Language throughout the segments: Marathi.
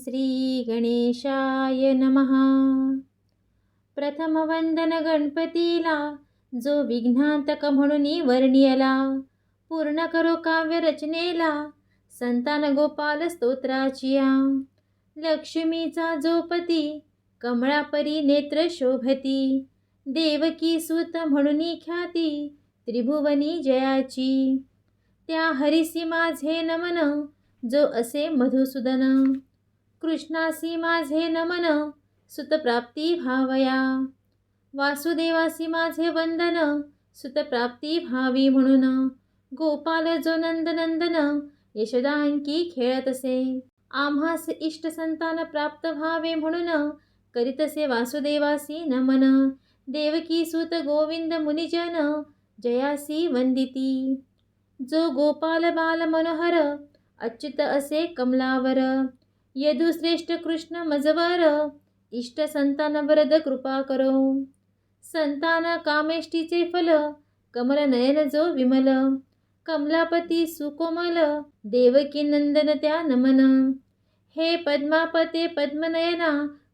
श्री गणेशाय नमः. प्रथम वंदन गणपतीला जो विघ्नांतक म्हणून वर्णियला पूर्ण करो काव्य रचनेला संतान गोपाल स्तोत्राचिया. लक्ष्मीचा जो पती कमळापरी नेत्र शोभती देवकी सुत म्हणून ख्याती त्रिभुवनी जयाची. त्या हरिसी माझे नमन जो असे मधुसूदन. कृष्णासी माझे नमन सुतप्राप्ती भावया. वासुदेवासी माझे वंदन सुतप्राप्ती भावी म्हणून. गोपाल जो नंदनंदन यशदांकी खेळत असे आम्हास इष्ट संतान प्राप्त व्हावे म्हणून करीतसे वासुदेवासी नमन. देवकी सुत गोविंद मुनिजन जयासी वंदिती. जो गोपाल बाल मनोहर अच्युत असे कमलावर. यदुश्रेष्ठ कृष्ण मजवर इष्ट संतान वरद कृपा करो। संतान कामेष्टीचे फल कमल नयन जो विमल। कमलापती सुकोमल देवकी नंदन त्या नमन। हे पद्मापते पद्मनयना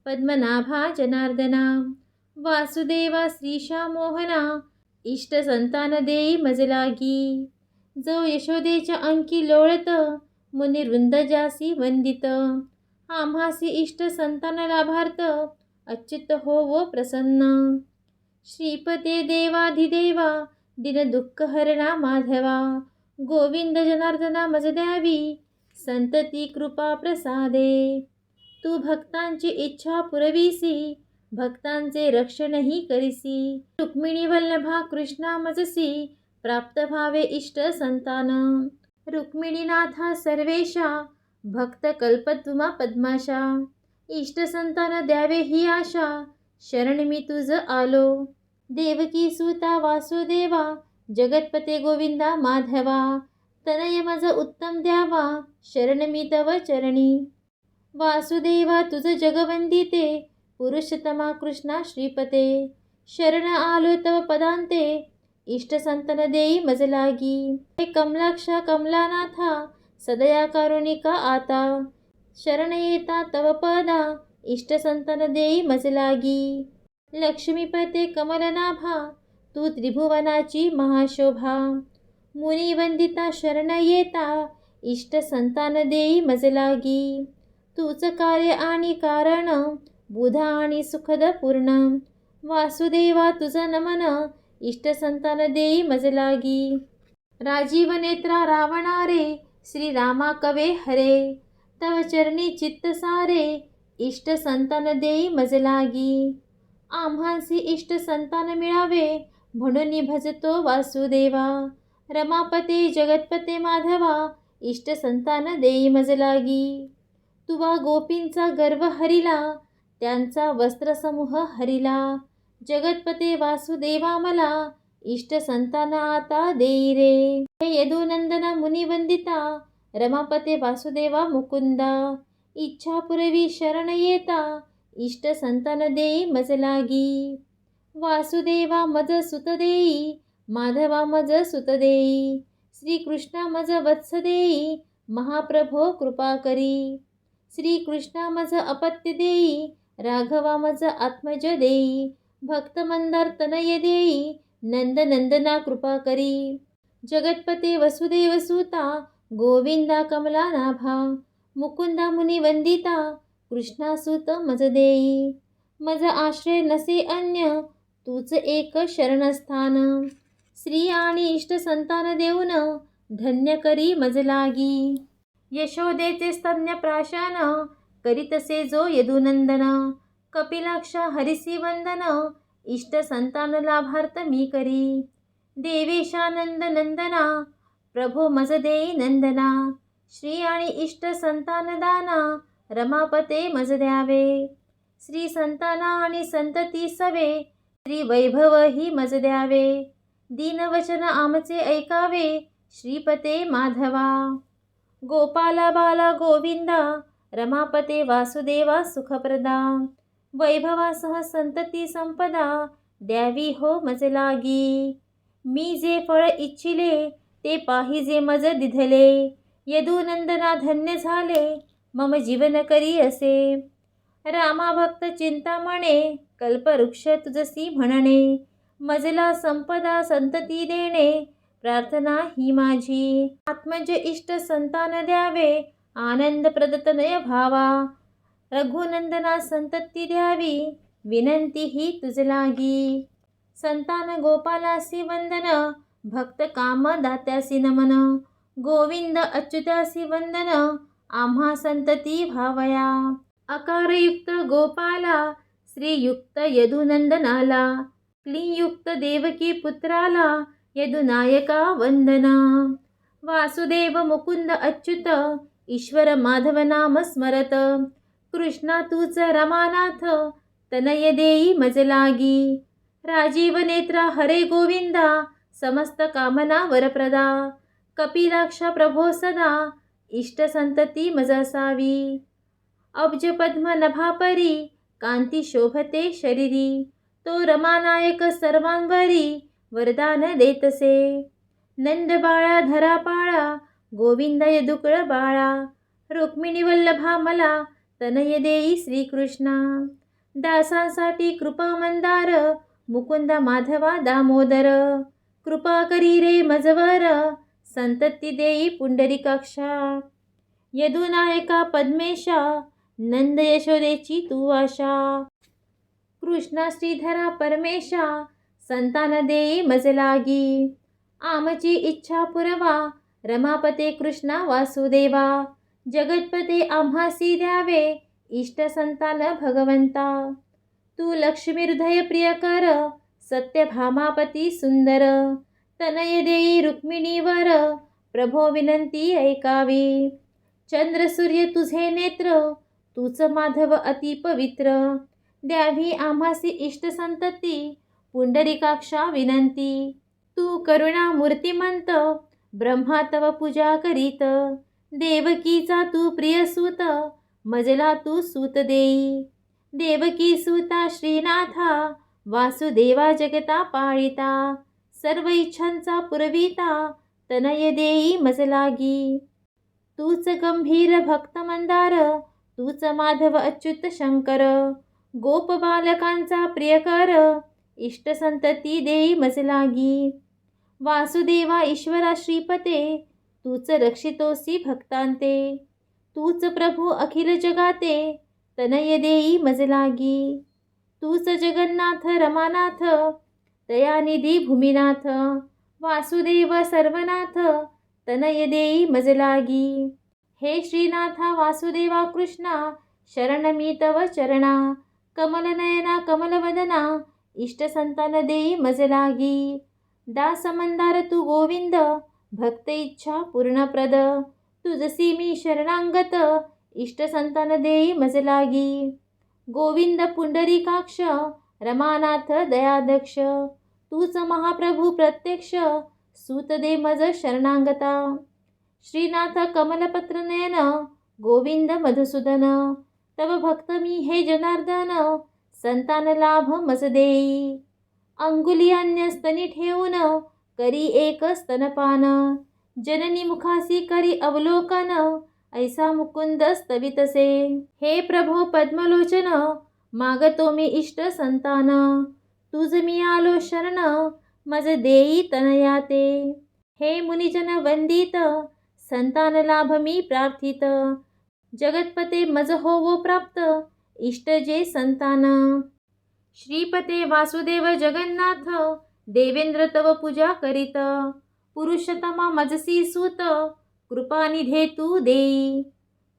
पद्मनाभा जनार्दना। वासुदेवा श्रीशा मोहना इष्ट संतान देई मजलागी। जो यशोदेच्या अंकी लोळत मुनिवृंद जासी वंदित आम्हासी इष्ट संतान लाभार्थ अच्युत हो वो प्रसन्न। श्रीपते देवाधिदेवा दिन दुःख हरणा माधवा। गोविंद जनार्दना मज द्यावी संतती कृपा प्रसादे। तू भक्तांची इच्छा पुरवीसी भक्तांचे रक्षणही करीसी। रुक्मिणी वल्लभा कृष्णा मजसी प्राप्त भावे इष्ट संतान। रुक्मिणीनाथा सर्वेशा भक्त कल्पत्वमा पद्माशा. इष्टसंतान द्यावे ही आशा शरण मी तुझ आलो. देवकी सुता वासुदेवा जगतपते गोविंदा माधवा. तनय मज उत्तम द्यावा शरण मी तव चरणी. वासुदेवा तुझ जगवंदिते पुरुषतमा कृष्णा श्रीपते. शरण आलो तव पदांते इष्ट संतन देई मजलागी हे कमलाक्षा कमलानाथा सदया कारुणिका आता शरण येता तव पदा इष्ट संतन देई मजलागी लक्ष्मीपते कमलनाभा तू त्रिभुवनाची महाशोभा मुनिवंदिता शरण येता इष्ट संतान देई मजलागी तूच कार्य आणि कारण बुधा आणि सुखद पूर्ण वासुदेवा तुझ नमन इष्ट संतान देई मजलागी राजीव नेत्रा रावणारे श्रीरामा कवे हरे. तव चरणी चित्त सारे इष्ट संतान देई मजलागी आम्हांसी इष्ट संतान मिळावे म्हणून भजतो वासुदेवा. रमापते जगतपते माधवा इष्ट संतान देई मजलागी तुवा गोपींचा गर्व हरिला त्यांचा वस्त्रसमूह हरिला. जगतपते वासुदेवा मला इष्ट संतान आता देई रे हे यदुनंदना मुनिवंदिता रमापते वासुदेवा मुकुंदा इच्छा पुरवी शरण येता इष्ट संतान देई मज लागी वासुदेवा मज सुत देई माधवा मज सुत देई श्रीकृष्णा मज वत्स देई महाप्रभो कृपा करी श्रीकृष्णा मज अपत्य देई राघवा मज आत्मज देई भक्त मंदार तनय देई नंद नंदना कृपा करी। जगतपते वसुदेव सुता गोविंदा कमला नाभा मुकुंदा मुनी वंदिता कृष्णासुत मज देई मज आश्रय नसे अन्य तूच एक शरणस्थान। श्री आणि इष्ट संतान देऊन धन्य करी मज लागी। यशोदेचे स्तन्य प्राशान करीतसे जो यदुनंदन। कपिलाक्षा हरिसी वंदन इष्ट संतान लाभार्थ मी करी. देवेशानंद नंदना प्रभो मजदेई नंदना श्री आणि इष्ट संतान दाना रमापते मज द्यावे. श्री संताना आणि संतती सवे श्री वैभव ही मज द्यावे. दीनवचन आमचे ऐकावे श्रीपते माधवा. गोपाला बाला गोविंदा रमापते वासुदेवा सुखप्रदा. वैभवासह संतती संपदा द्यावी हो मज लागी. मी जे फळ इच्छिले ते पाहिजे मज दिधले. यदुनंदना धन्य झाले मम जीवन करी असे. रामा भक्त चिंतामणे कल्पवृक्ष तुझसी म्हणणे. मजला संपदा संतती देणे प्रार्थना ही माझी. आत्मज इष्ट संतान द्यावे आनंद प्रदतनय भावा. रघुनंदना संतती द्यावी विनंती ही तुझलागी संतान गोपालासी वंदन भक्त काम दात्यासी नमन. गोविंद अच्युतासी वंदन आम्हा संतती भावया. अकारयुक्त गोपाला श्रीयुक्त यदुनंदनाला. क्लीयुक्त देवकी पुत्राला यदुनायका वंदना. वासुदेव मुकुंद अच्युत ईश्वर माधव नाम स्मरत. कृष्णा तूच रमानाथ तनय देई मज लागी राजीव नेत्रा हरे गोविंदा समस्त कामना वरप्रदा कपिलाक्ष प्रभो सदा इष्ट संतती मजासावी अब्ज पद्म नभापरी कांती शोभते शरीरी तो रमानायक सर्वांवरी वरदान देतसे नंद बाळा धरा पाळा गोविंद यदुकळ बाळा रुक्मिणी वल्लभा मला तनय देई श्रीकृष्णा. दासांसाठी कृपा मंदार मुकुंद माधवा दामोदर. कृपा करी रे मजवर संतती देई पुंडरीकाक्षा. यदुनायका पद्मेशा नंद यशोदेची तू आशा. कृष्णा श्रीधरा परमेशा संतान देई मजलागी. आमची इच्छा पुरवा रमापते कृष्णा वासुदेवा. जगतपते आम्हासी द्यावे इष्ट संतान भगवंता. तू लक्ष्मी हृदय प्रिय कर सत्य भामापती सुंदर. तनय देई रुक्मिणीवर प्रभो विनंती ऐकावी. चंद्र सूर्य तुझे नेत्र तूच माधव अति पवित्र. द्यावी आम्हासी इष्ट संतती पुंडरिकाक्षा विनंती. तू करुणा मूर्तिमंत ब्रह्मा तव पूजा करीत. देवकीचा तू प्रियसूत मजला तू सुत देई. देवकी सुता श्रीनाथा वासुदेवा जगता पाळिता. सर्व इच्छांचा पुरविता तनय देई मजलागी तूच गंभीर भक्त मंदार तूच माधव अच्युत शंकर. गोप बालकांचा प्रियकर इष्ट संतती देई मजलागी वासुदेवा ईश्वरा श्रीपते तूच रक्षितोसी भक्तांते. तूच प्रभू अखिल जगाते तनय देई मजलागी. तूच जगन्नाथ रमानाथ दयानिधी भूमिनाथ वासुदेव सर्वनाथ तनय देई मजलागी. हे श्रीनाथा वासुदेवा कृष्णा शरण मी तव चरणा कमलनयना कमलवदना इष्ट संतान देई मजलागी. दास मंदार तू गोविंद भक्त इच्छा पूर्णप्रद. तुझसी मी शरणांगत. इष्ट संतान देई मज लागी. गोविंद पुंडरीकाक्ष रमानाथ दयाध्यक्ष. तूच महाप्रभू प्रत्यक्ष सूत दे मज शरणांगता. श्रीनाथ कमलपत्र नयन गोविंद मधुसूदन. तव भक्त मी हे जनार्दन संतान लाभ मज देई. अंगुली अन्य स्तनी ठेवून करी एक स्तनपान. जननी मुखासी करी अवलोकन ऐसा मुकुंद स्तवितसे. हे प्रभो पद्मलोचन मागतो मी इष्ट संतान. तुझ मी आलो शरण मज देई तनयाते. हे मुनिजन वंदित संतान लाभ मी प्रार्थित. जगतपते मज होवो प्राप्त इष्ट जे संतान. श्रीपते वासुदेव जगन्नाथ देवेंद्र तव पूजा करीत. पुरुषोत्तमा मजसी सूत कृपानिधे तू देई.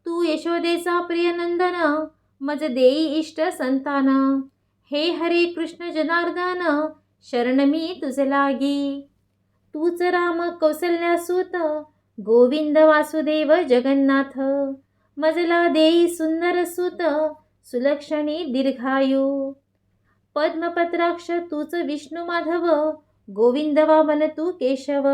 तू यशोदेचा प्रियनंदन मज देई इष्ट संतान. हे हरे कृष्ण जनार्दन शरण मी तुझ लागी. तूच राम कौसल्यासूत गोविंद वासुदेव जगन्नाथ. मजला देई सुंदर सूत सुलक्षणी दीर्घायू. पद्मपत्राक्ष तूच विष्णू माधव गोविंद वामन तू केशव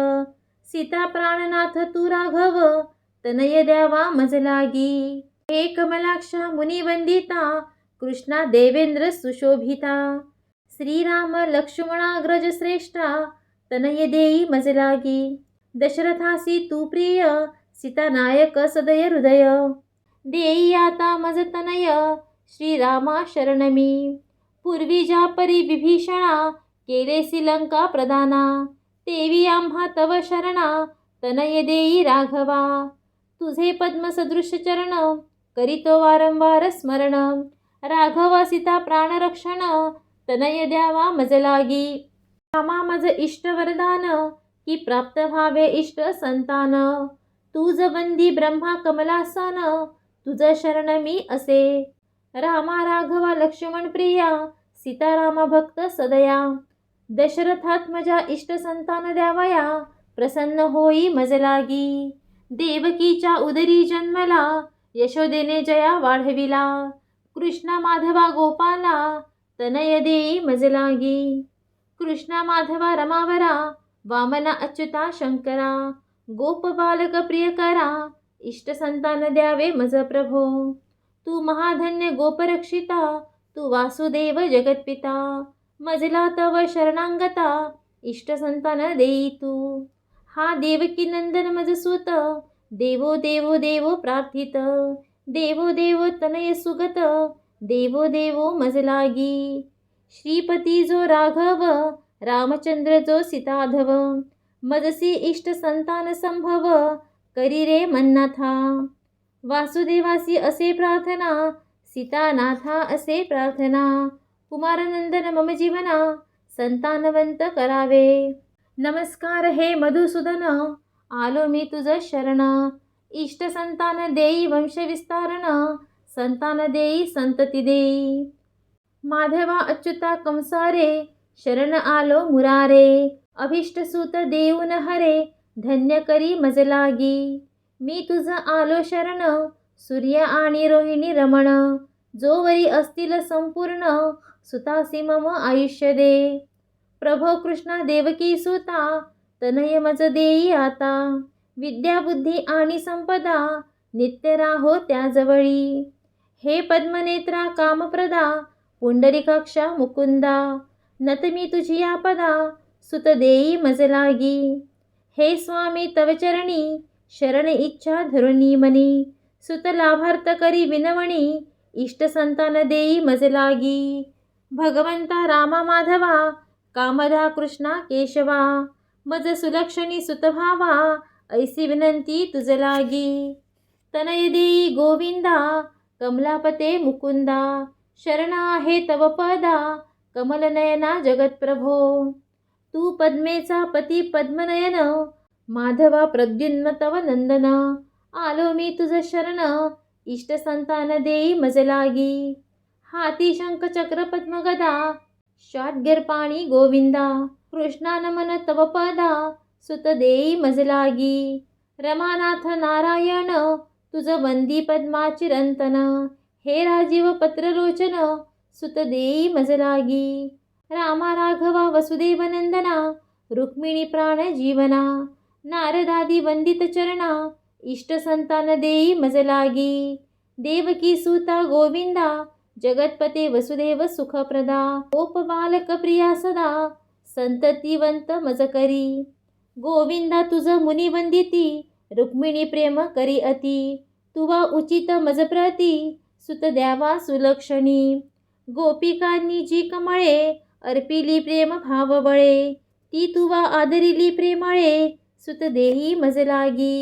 सीता प्राणनाथ तू राघव तनय द्यावा मज लागी. हे कमलाक्षा मुनिवंदिता कृष्णा देवेंद्र सुशोभिता श्रीराम लक्ष्मणाग्रज श्रेष्ठा तनय देई मज लागी. दशरथासी तू प्रिय सीता नायक सदय हृदय. देई आता मज तनय श्रीरामा शरणमी. पूर्वीजा परी विभीषणा केले लंका प्रदाना देवी आम्हा तव शरणा तनय देई राघवा. तुझे पद्मसदृश चरण करीतो वारंवार स्मरण. राघवा सीता प्राणरक्षण तनय द्यावा मज लागी. रामा मज इष्ट वरदान की प्राप्त व्हावे इष्ट संतान. तुझ बंदी ब्रह्मा कमलासन तुझ शरण मी असे. रामा राघवा लक्ष्मण प्रिया सीतारामा भक्त सदया. दशरथात्मजा इष्ट संतान द्यावया प्रसन्न होई मज लागी. देवकीच्या उदरी जन्मला यशोदेने जया वाढविला. कृष्णा माधवा गोपाला तनय देई मज लागी. कृष्णा माधवा रमावरा वामना अच्युता शंकरा. गोप बालक प्रियकरा इष्ट संतान द्यावे मज प्रभो. तू महाधन्य गोपरक्षिता तू वासुदेव जगत्पिता मजला तव शरणांगता इष्ट संतान देई तू हा देवकी नंदन मज सुत देवो देवो देवो प्रार्थित देवो देवो तनय सुगत देवो देवो मजलागी. श्रीपती जो राघव रामचंद्र जो सीताधव मजसी इष्ट संतान संभव करी रे मन्नाथा. वासुदेवासी असे प्रार्थना सीतानाथा असे प्रार्थना कुमारनंदन मम जीवना संतानवंत करावे. नमस्कार हे मधुसूदन आलो मी तुझं शरण. इष्ट संतान देई वंशविस्तारण संतान देई संतती देई. माधवा अच्युता कंसारे शरण आलो मुरारे. अभिष्ट सूत देऊन हरे धन्य करी मजलागी. मी तुझं आलो शरण सूर्य आणि रोहिणी रमण. जोवरी असतील संपूर्ण सुतासी मम आयुष्य दे. प्रभो कृष्णा देवकी सुता तनय मज देई आता. विद्या बुद्धी आणि संपदा नित्य राहो त्याजवळी. हे पद्मनेत्रा कामप्रदा पुंडरिकाक्षा मुकुंदा. नत मी तुझी या पदा सुत देई मज लागी. हे स्वामी तव चरणी शरण इच्छा धरुणी मनी सुत लाभार्थ करी विनवणी इष्ट संतान देई मज लागी भगवंता रामा माधवा कामधा कृष्णा केशवा मज सुलक्षणी सुतभावा ऐसी विनंती तुझ लागी तनय देई गोविंदा कमलापते मुकुंदा शरण आहे तव पदा कमलनयना जगत्प्रभो तू पद्मेचा पती पद्मनयन माधवा प्रद्युन्म तव नंदन। आलो मी तुझ शरण। इष्ट संतान देई मज लागी। हाती शंख चक्र पद्मगदा शाटगेर पाणी गोविंदा। कृष्णा नमन तव पदा। सुत देई मज लागी। रमानाथ नारायण। तुझ वंदी पद्माचिरंतन हे राजीव पत्रलोचन सुत देई मज लागी। रामा राघवा वसुदेवनंदना रुक्मिणी प्राण जीवना। नारदादी वंदित चरणा इष्ट संतान देई मज लागी देवकी सुता गोविंदा जगतपते वसुदेव सुखप्रदा गोपबालक प्रिया सदा संततीवंत मज करी गोविंदा तुझ मुनी वंदिती रुक्मिणी प्रेम करी अति तुवा उचित मज प्रती सुत द्यावा सुलक्षणी गोपिकांनी जी कमळे अर्पिली प्रेम भाव बळे ती तुवा आदरिली प्रेमळे सुतदेही मज लागी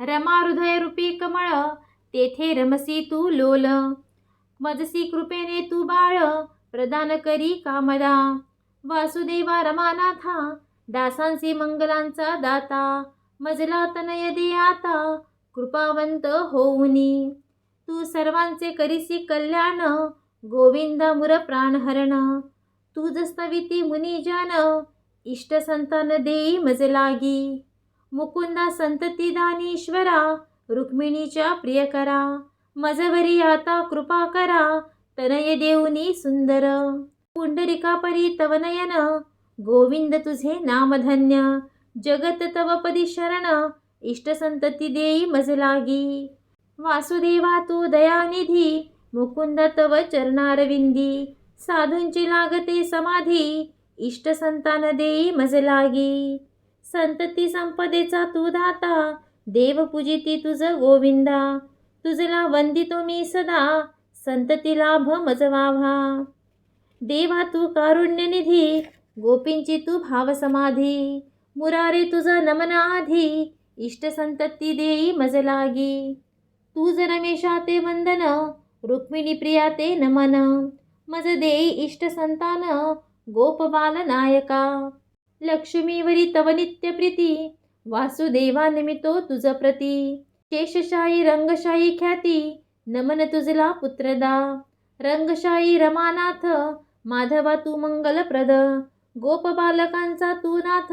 रमा हृदय रूपी कमळ तेथे रमसी तू लोल मजसी कृपेने तू बाळ प्रदान करी कामदा वासुदेवा रमानाथा दासांसी मंगलांचा दाता मजला तनय दे आता कृपावंत होऊनी तू सर्वांचे करीसी कल्याण गोविंदा मुर प्राणहरण तुझ स्तविती मुनिजन इष्ट संतान देई मज लागी मुकुंदा संतती दानीश्वरा रुक्मिणीच्या प्रियकरा मजवरी आता कृपा करा. तनय देऊनी सुंदर. पुंडरिका परी गोविंद तुझे नामधन्य. जगत तव पदी शरण. इष्टसंतती देई मज लागी. वासुदेवा तू दयानिधी. मुकुंद तव चरणारविंदी. साधूंची लागते समाधी. इष्टसंतान देई मज लागी. संतती संपदेचा तू दाता देव पूजिती तुझ गोविंदा. तुझला वंदितो मी सदा संतती लाभ मज देवा तू कारुण्यनिधी गोपींची तू भावसमाधी मुरारे तुझं नमनाधी इष्ट संतती देई मज लागी. तू रमेशा ते वंदन रुक्मिणी प्रिया ते नमन. मज देई इष्ट संतान गोपबाल नायका. लक्ष्मीवरी तव नित्य प्रीती वासुदेवा निमितो तुझ प्रती. शेषशाही रंगशाही ख्याती नमन तुझला पुत्रदा. रंगशाही रमानाथ माधवा तू मंगलप्रद. गोप बालकांचा तू नाथ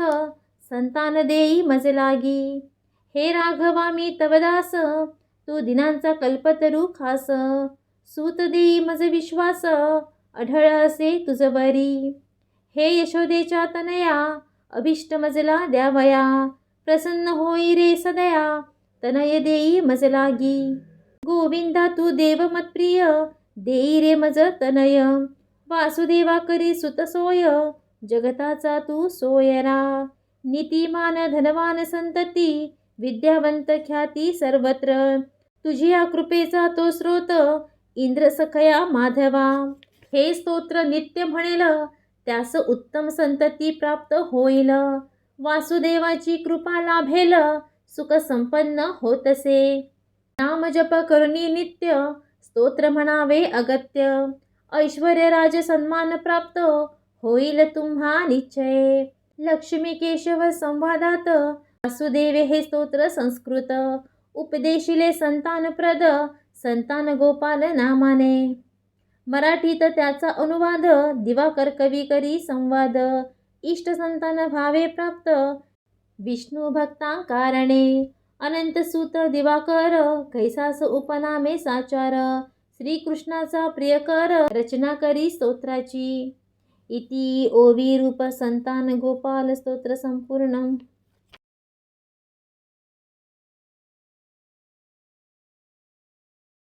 संतान देई मज लागी. हे राघवा मी तवदास तू दिनांचा कल्पतरू खास. सूत देई मज विश्वास अढळ असे तुझ वरी. हे यशोदेच्या तनया अभिष्ट मजला द्यावया प्रसन्न होई रे सदया तनय देई मज लागी गोविंदा तू देव मत्प्रिय देई रे मज तनय. वासुदेवा करी सुत सोय जगताचा तू सोयरा. नीतिमान धनवान संतती विद्यावंत ख्याती सर्वत्र. तुझिया कृपेचा तो स्रोत इंद्र सखया माधवा. हे स्तोत्र नित्य म्हणेल त्यास उत्तम संतती प्राप्त होईल. वासुदेवाची कृपा लाभेल. सुख संपन्न होतसे. नाम जप करणी नित्य. स्तोत्र म्हणावे अगत्य. ऐश्वर राज सन्मान प्राप्त. होईल तुम्हा निश्चय. लक्ष्मी केशव संवादात. वासुदेवे हे स्तोत्र संस्कृत. उपदेशिले संतानप्रद. संतान गोपाल नामाने. मराठीत त्याचा अनुवाद दिवाकर कवी करी संवाद इष्ट संतान भावे प्राप्त विष्णू भक्ता कारणे अनंत सुत दिवाकर कैसास उपनामे साचार श्रीकृष्णाचा प्रियकर रचना करी स्तोत्राची. इति ओवी रूप संतान गोपाल स्तोत्र संपूर्ण.